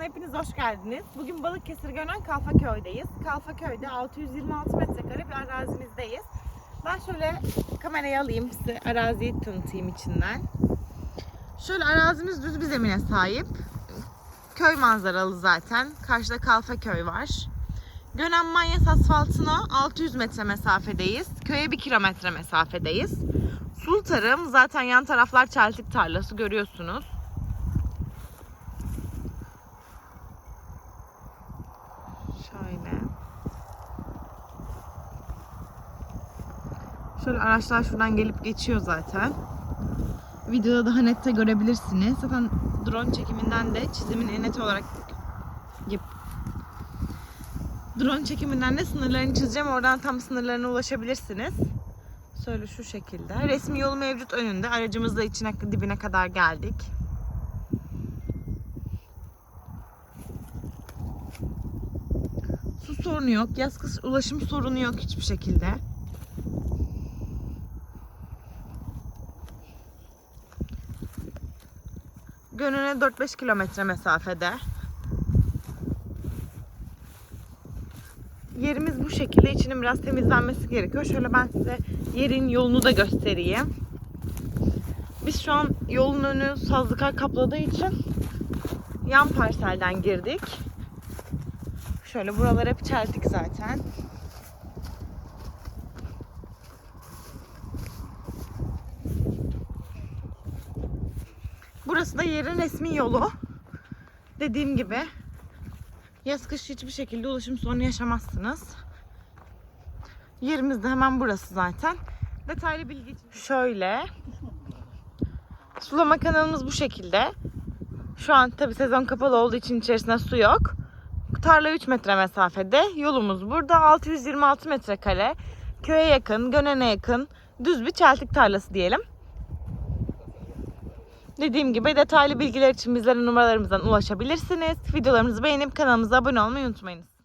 hepiniz hoş geldiniz. Bugün Balıkesir Gönen Kalfaköy'deyiz. Kalfaköy'de 626 metrekare bir arazimizdeyiz. Ben şöyle kamerayı alayım size araziyi tanıtayım içinden. Şöyle arazimiz düz bir zemine sahip. Köy manzaralı zaten. Karşıda Kalfaköy var. Gönen Manyas asfaltına 600 metre mesafedeyiz. Köye 1 kilometre mesafedeyiz. Sulu tarım zaten yan taraflar çeltik tarlası görüyorsunuz. Şöyle. Şöyle araçlar şuradan gelip geçiyor zaten. Videoda daha nette görebilirsiniz. Zaten drone çekiminden de çizimin en net olarak yap. Drone çekiminden de sınırlarını çizeceğim. Oradan tam sınırlarına ulaşabilirsiniz. Şöyle şu şekilde. Resmi yolu mevcut önünde. Aracımızla içine dibine kadar geldik. Su sorunu yok. Yaz kış ulaşım sorunu yok hiçbir şekilde. Gönüne 4-5 kilometre mesafede. Yerimiz bu şekilde. İçinin biraz temizlenmesi gerekiyor. Şöyle ben size yerin yolunu da göstereyim. Biz şu an yolun önü sazlıklar kapladığı için yan parselden girdik. Şöyle buralar hep çeltik zaten. Burası da yerin resmi yolu. Dediğim gibi yaz kış hiçbir şekilde ulaşım sorunu yaşamazsınız. Yerimiz de hemen burası zaten. Detaylı bilgi için şöyle. Sulama kanalımız bu şekilde. Şu an tabi sezon kapalı olduğu için içerisinde su yok. Tarla 3 metre mesafede. Yolumuz burada. 626 metrekare. Köye yakın, Gönen'e yakın. Düz bir çeltik tarlası diyelim. Dediğim gibi detaylı bilgiler için bizlere numaralarımızdan ulaşabilirsiniz. Videolarımızı beğenip kanalımıza abone olmayı unutmayınız.